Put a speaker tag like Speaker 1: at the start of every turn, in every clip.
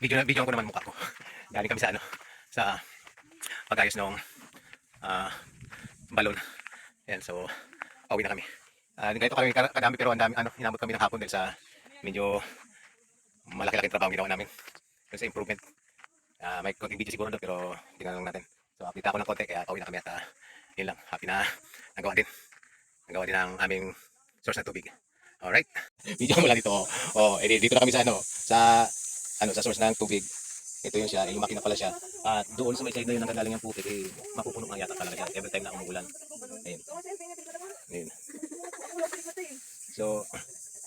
Speaker 1: video video ko naman mukha ko. Galing kami sa ano, sa pagayos ng ah balon. Yan, so pauwi na kami. Ah, ganito kami ka- kadami pero ang dami ano, hinabot kami ng hapon dahil sa medyo malaki-laki trabaho ginawa namin. Kasi improvement. Ah, may konting video siguro doon pero tingnan lang natin. So update ako ng konti kaya pauwi na kami at ah, yun lang. Happy na nagawa din. Nagawa din ang aming source ng tubig. Alright. Video mo lang dito. Oh, oh edi, dito na kami sa ano, sa ano sa source ng tubig. Ito yun siya, eh, lumaki na pala siya. At doon sa may side na yun nanggagaling ang putik, eh, mapupuno nga yata talaga siya every time na umuulan. Ayun. Ayun. So,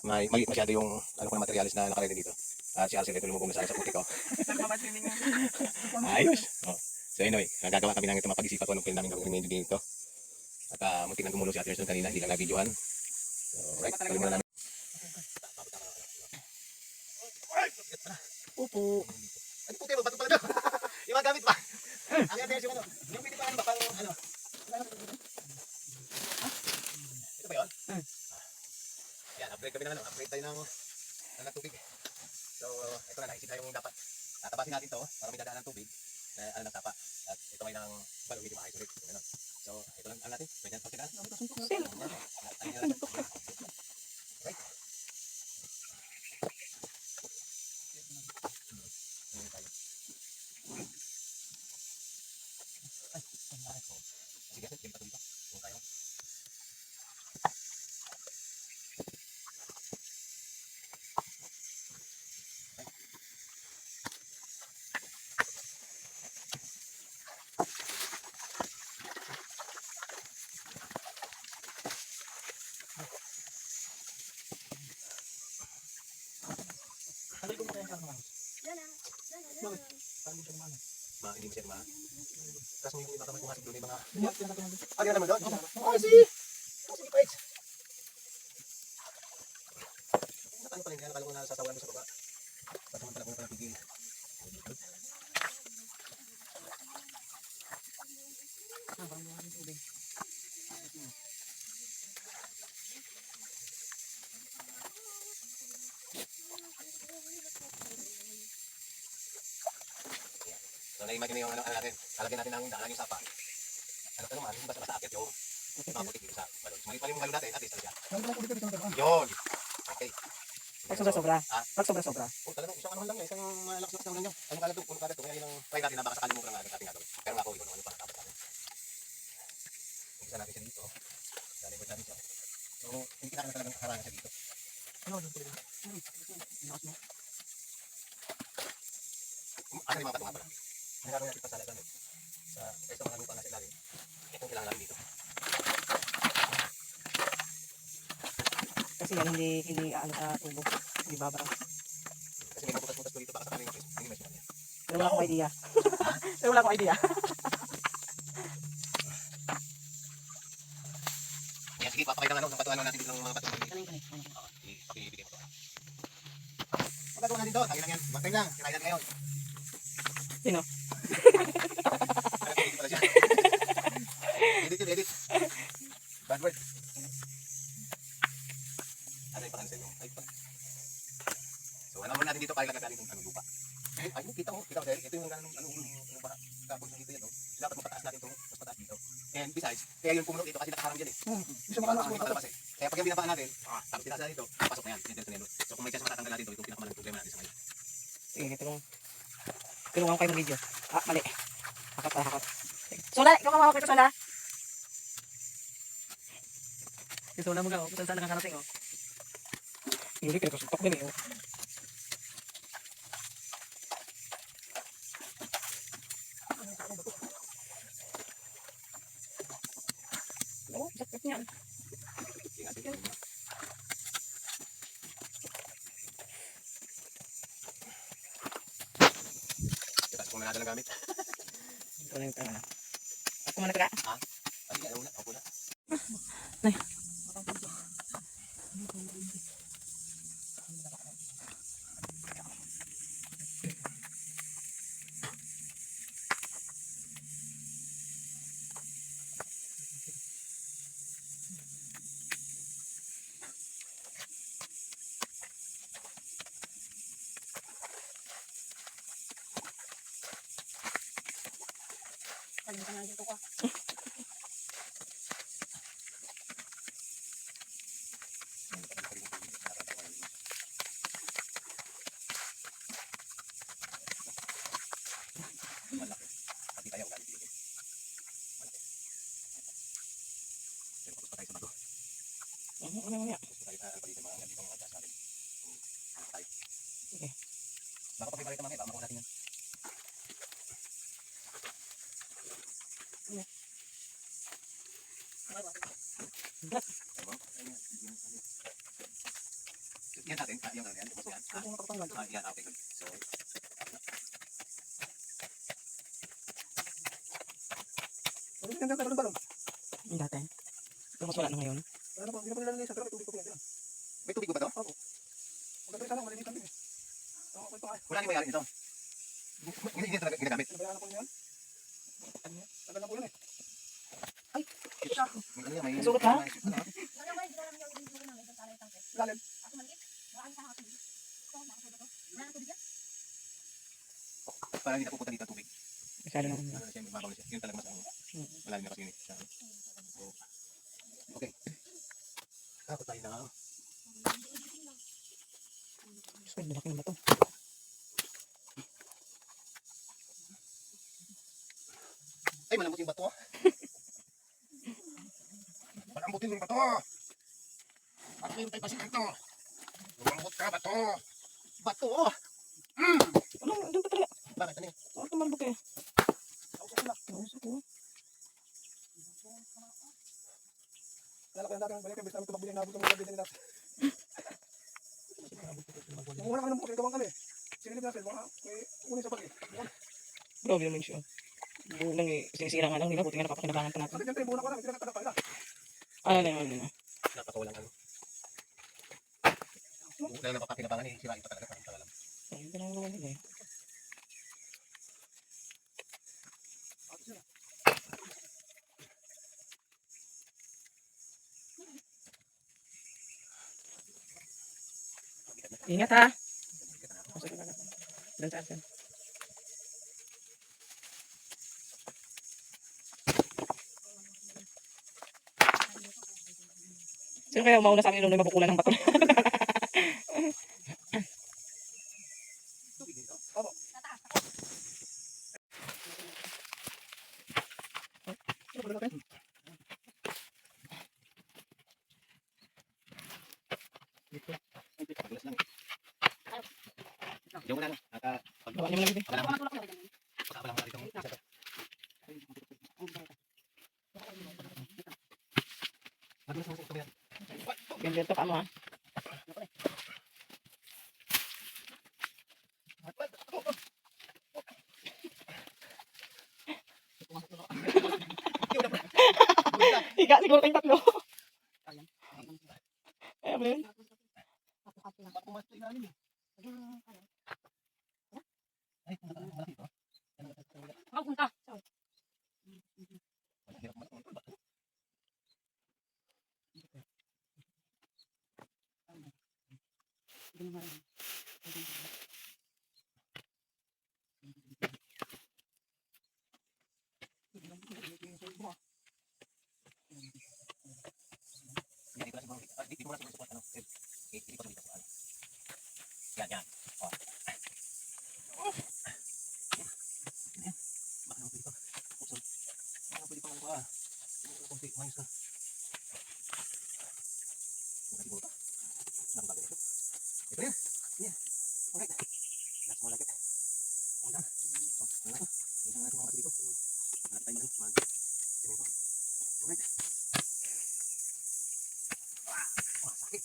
Speaker 1: may maliit masyado yung ano ko na materialis na nakalagay dito. At si Arcel ito lumubog na sa sa putik. Oh. Ayos. Oh. So anyway, nagagawa kami ng ito mapag-isipan ko anong pwede namin gawin dito. At uh, muntik na gumulo si Ate Erson kanina, hindi lang na-videohan. So, right, tuloy namin.
Speaker 2: Upo.
Speaker 1: Ano puti mo? Bato pala daw. yung mga gamit ba? Ang Ate Erson ano? Yung pwede pa ano ba? Pang ano? Ito ba yun?
Speaker 2: Hmm.
Speaker 1: Yan, upgrade kami ng ano. Upgrade tayo ng, ng tubig. So, ito na, naisip na yung dapat. Tatapasin natin to para may dadaan ng tubig na ano ng tapa. At ito ay ng balong medyo ma-isolate. Ganun. So, ito lang ano natin. Pwede natin pagsikaan.
Speaker 2: Sil.
Speaker 1: Right. Ma, hindi mo siya ma. Tapos may doon, mga... Ah, di na naman? Oh, si! Oh. Ano pala hindi, nakala na sasawan mo sa baba. Ba't naman pala ko na pala pigil? So, na-imagine yung ano, ano natin, lalagyan natin ng daanan yung sapa. Ano ka naman, basta-basta akit yung mga putik dito sa balon. Mali pala yung balon natin, at least talaga. Yun! Okay.
Speaker 2: Pag sobra-sobra.
Speaker 1: Ah.
Speaker 2: Pag sobra-sobra.
Speaker 1: Oh, talagang isang ano lang yan, isang malakas-lakas na ulan nyo. Ano kala doon, ano kala doon, kaya yun ang try natin na baka sakali mo lang natin ating gagawin. Pero nga ako, ikaw naman yung parang tapos natin. Umpisa natin siya dito. Lalibot natin siya. So, hindi kita na talagang harangan siya dito. Um, Ano yung mga patunga pala? Nagkaroon natin pasala doon. Sa, sa mga lupa na sa ilalim. Itong kailangan natin dito.
Speaker 2: Kasi yan hindi hindi ano sa tubo. Hindi babara.
Speaker 1: Kasi may mabutas-butas po dito, baka sakali yung hindi may suman yan.
Speaker 2: Pero wala akong idea. Pero wala akong idea.
Speaker 1: Yan, sige, papakita nga ano, ng patuano natin dito ng mga patungan dito.
Speaker 2: Kanin kanin.
Speaker 1: Oo, i- pakibigay mo to. Magkagawa natin doon. Lang yan. Mag-time lang. Natin ngayon.
Speaker 2: Sino
Speaker 1: ko, hindi pala siya. edit yun, edit. Bad word. Ano yung pakansel yung type pa? So, ano natin dito para ilagay natin yung ano, lupa. Ay, ay, kita mo, kita mo, sir. Ito yung ano, ano, ano, ano, baha. Tapos yung dito yan, oh. Dapat mapataas natin ito, mas pataas dito. And besides, kaya yung pumunok dito kasi nakaharang dyan eh.
Speaker 3: Gusto mo
Speaker 1: Ano,
Speaker 3: ano
Speaker 1: ano, palabas eh. Yung binabaan natin, tapos tinaas natin ito, papasok na yan. Yan, yan. So, kung may chance matatanggal natin ito, ito yung pinakamalang problema natin sa ngayon.
Speaker 2: Sige, tulong. Tulungan ko kayo ng video. Ah, mali. Hakat pa, hakat. Sige. Sola, ikaw ka mawak ito, Sola. Si Sola mo ka, oh. Saan lang ang karating, oh. Hindi, kaya sutok din, eh. oh. Oh, sakit niyan.
Speaker 1: Tapos kung nanalo ng gamit.
Speaker 2: Ito na yung ano. Ako muna taga.
Speaker 1: Ay, ayaw na. Ako na.
Speaker 2: Nay.
Speaker 1: Pa balik mamaya, baka makuha natin yan. Yan natin, ah, yan, tapos yan. Ah, yan, okay, good. So,
Speaker 4: ganda ng balon?
Speaker 2: Yung dati. Pero mas wala na ngayon.
Speaker 4: Ano po, hindi na po nilalinisan, pero may tubig ko pinag
Speaker 1: may tubig ba to?
Speaker 4: Maganda sana, malinisan din eh. Ito ay.
Speaker 1: Wala nang mayari nito. Hindi hindi talaga ginagamit.
Speaker 4: Nabayaan na po yan. Ano yan? Tagal na po yun eh.
Speaker 1: Ano yan, may... Ano, ah?
Speaker 3: Hindi. Ito yung tangke.
Speaker 4: Lalim.
Speaker 3: Ito, to? Wala na
Speaker 1: hindi napupunta dito ang tubig.
Speaker 2: Masyado na.
Speaker 1: Ano siya, mababaw na siya. Yun talaga mas ano. Malalim na kasi yun eh. Ano. Okay. Tapos tayo na.
Speaker 2: So, malaki na ba to?
Speaker 1: Ay, malambot yung bato.
Speaker 4: Malambot yung bato. At meron tayo kasi ito. Lumambot ka, bato.
Speaker 1: Bato!
Speaker 2: Ano, doon pa talaga.
Speaker 1: Bakit? Ano yun?
Speaker 2: Ano ka malbog eh?
Speaker 4: Ako sa sila.
Speaker 2: Ano sa ko?
Speaker 4: Lala ko yung dati, balik tumakbo yung nabot ng mga bidin nila. Nung wala ka ng bukit, gawang kami. Sinilip natin, mga may kunin sa bag eh.
Speaker 2: Grabe naman siya. Buo lang eh. Sinisira nga lang nila. Buti nga napapakinabangan pa natin.
Speaker 4: Tayo, muna ko lang, hindi na katagap pa
Speaker 2: Ano na ano na.
Speaker 1: Napakawalang ano. Wala na papakinabangan eh. Sira ito talaga. Parang tawalang.
Speaker 2: Ayun ka lang naman nila eh. Ingat ha. Dan saan saan. Sino kaya umauna sa amin nung may mabukulan ng bato?
Speaker 1: Magulas lang eh. Yung wala no. Naka...
Speaker 2: Gawa niyo mo lang
Speaker 1: Wala
Speaker 3: Baka
Speaker 1: lang.
Speaker 3: matulak na ba dyan?
Speaker 1: Wala lang dito. Isa to. Magulas lang sa ito yan.
Speaker 2: Ganyan to ka mo ha. Higa siguro kayong tatlo. Ay, ano yun?
Speaker 3: Kapu-kapu lang.
Speaker 1: Pumasok sa ilalim eh.
Speaker 3: Yung, ano,
Speaker 1: Ay, malaki malaki ito.
Speaker 3: Ako punta.
Speaker 1: Mahirap man. Ah, ano. Eh, eh, Dito pa dito. ano. Yan, yan. Oh. Yan. Baka naman dito. Pusod. Baka pwede pang ano pa. Siguro konti, umayos na. Wala siguro to. Ang bagay nito. Ito yan. Yan. Alright. That's more like it. Okay na. So, ano na to? Isa na natin mga dito. Wala tayong mag- mag- ganito. Alright. Ah, sakit.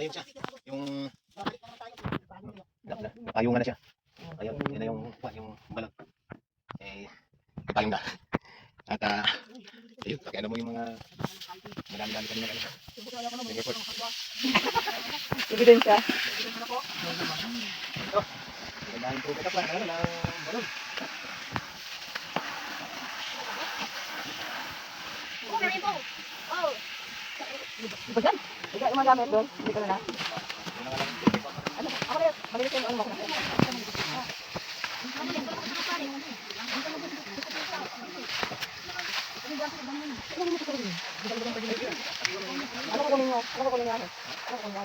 Speaker 1: Na yun siya. Yung... Na, na, na siya. Ayun, yun na yung, yung balon. Eh, napayung na. At, ah, ayun, pakiano mo yung mga madami-dami kanina. Ano, yung report.
Speaker 2: Ebidensya.
Speaker 1: Magandang po kita pa, ano, ng balon.
Speaker 3: Oh, meron po. Oh.
Speaker 2: Di ba dyan? Ikaw yung mga gamit doon. Hindi ka na na.
Speaker 1: Na.
Speaker 2: Ano? Ako na yun. Malinis yung ano mo. Ano ko kunin mo? Ano ko kunin mo? Ano ko kunin mo?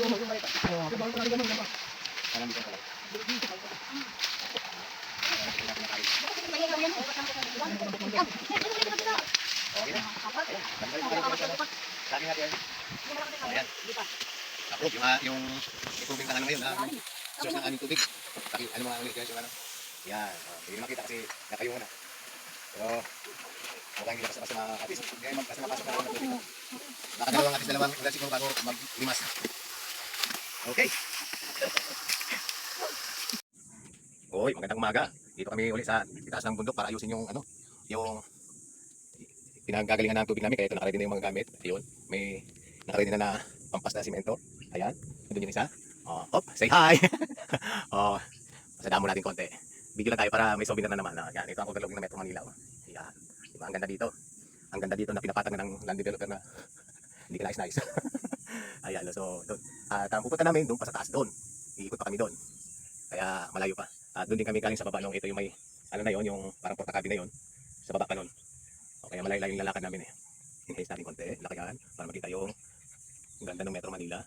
Speaker 2: Yung yung balik. Ayun.
Speaker 1: Parang dito pala. Okay na. Lagi natin. Ayan. Ako, yung, ah, yung improving ka ano ngayon, ah, source ng aming tubig. Paki, ano mga ulit guys, yung ano. Yan. Oh, hindi na makita kasi nakayungan na. Pero, mukhang hindi na basta-basta na at least, hindi mag basta mapasok na ako ng tubig. Baka dalawang at least dalawang ulan siguro bago maglimas. Okay. Oy, magandang umaga. Dito kami ulit sa itaas ng bundok para ayusin yung ano, yung pinagagalingan ng tubig namin. Kaya ito nakaready na yung mga gamit. Ayun, may nakaready na na pampas na simento. Ayan, nandun yung isa. Oh, op, say hi! oh, pasadamo natin konti. Video tayo para may souvenir na naman. Ah, yan, ito ang overlooking ng Metro Manila. Oh. Ayan, diba, ang ganda dito. Ang ganda dito na pinapatag na ng land developer na hindi ka nice-nice. Ayan, so, doon. At ang pupunta namin doon pa sa taas doon. Iikot pa kami doon. Kaya malayo pa. At doon din kami galing sa baba nung ito yung may ano na yon yung parang portakabi na yon sa baba pa nun. O kaya malayo-layo yung lalakad namin eh. Enhance natin konti, lakayan para makita yung ganda ng Metro Manila.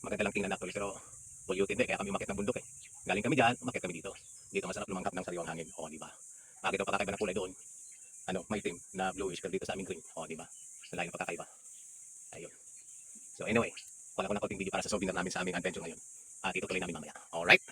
Speaker 1: Maganda lang tingnan actually pero polluted eh kaya kami umakit ng bundok eh. Galing kami diyan, umakit kami dito. Dito masarap lumangkap ng sariwang hangin. O, di ba? Bakit ang pagkakaiba ng kulay doon? Ano, may itim na bluish pero dito sa amin green. O, di ba? Malayo ng pagkakaiba. Ayun. So anyway, wala ko na konting video para sa souvenir namin sa aming adventure ngayon. At itutuloy namin mamaya. Alright?